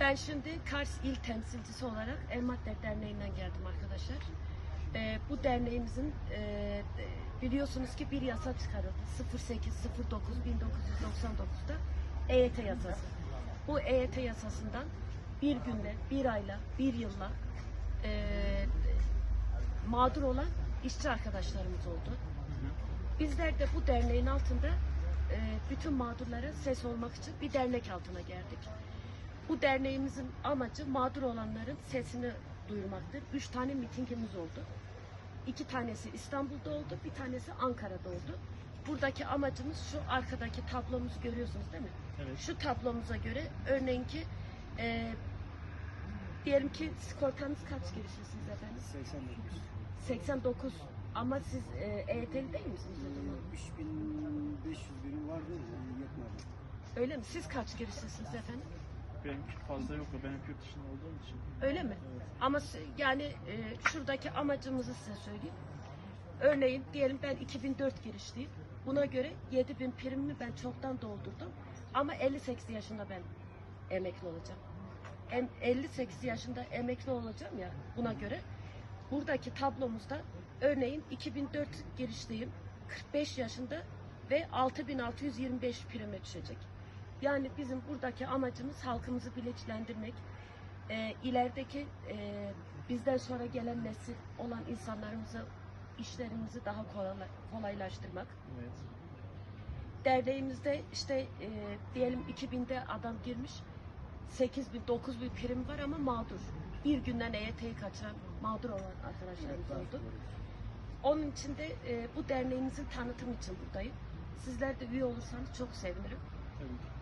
Ben şimdi Kars İl Temsilcisi olarak El Madde Derneği'nden geldim arkadaşlar. Ee, bu derneğimizin e, biliyorsunuz ki bir yasa çıkarıldı. 08-09 1999'da EYT yasası. Bu EYT yasasından bir günle, bir ayla, bir yılla e, mağdur olan işçi arkadaşlarımız oldu. Bizler de bu derneğin altında e, bütün mağdurlara ses olmak için bir dernek altına geldik. Bu derneğimizin amacı mağdur olanların sesini duyurmaktır. Üç tane mitingimiz oldu. İki tanesi İstanbul'da oldu, bir tanesi Ankara'da oldu. Buradaki amacımız şu arkadaki tablomuzu görüyorsunuz değil mi? Evet. Şu tablomuza göre örneğin ki e, diyelim ki sigortanız kaç girişlisiniz efendim? 89. 89 ama siz e, EYT'li değil misiniz o zaman? 3500 birim vardı, yetmedi. Öyle mi? Siz kaç girişlisiniz efendim? Benimki fazla yok. Ben hep yurt dışında olduğum için. Öyle mi? Evet. Ama yani e, şuradaki amacımızı size söyleyeyim. Örneğin diyelim ben 2004 girişliyim. Buna göre 7000 primimi ben çoktan doldurdum. Ama 58 yaşında ben emekli olacağım. Em, 58 yaşında emekli olacağım ya buna göre. Buradaki tablomuzda örneğin 2004 girişliyim. 45 yaşında ve 6625 prime düşecek. Yani bizim buradaki amacımız halkımızı bilinçlendirmek, e, ilerideki e, bizden sonra gelen nesil olan insanlarımızı işlerimizi daha kolay- kolaylaştırmak. Evet. Derneğimizde işte e, diyelim 2000'de adam girmiş 8 bin 9 bin prim var ama mağdur. Bir günden EYT'yi kaçıran mağdur olan arkadaşlarımız oldu. Onun için de e, bu derneğimizin tanıtım için buradayım. Sizler de üye olursanız çok sevinirim. Tabii.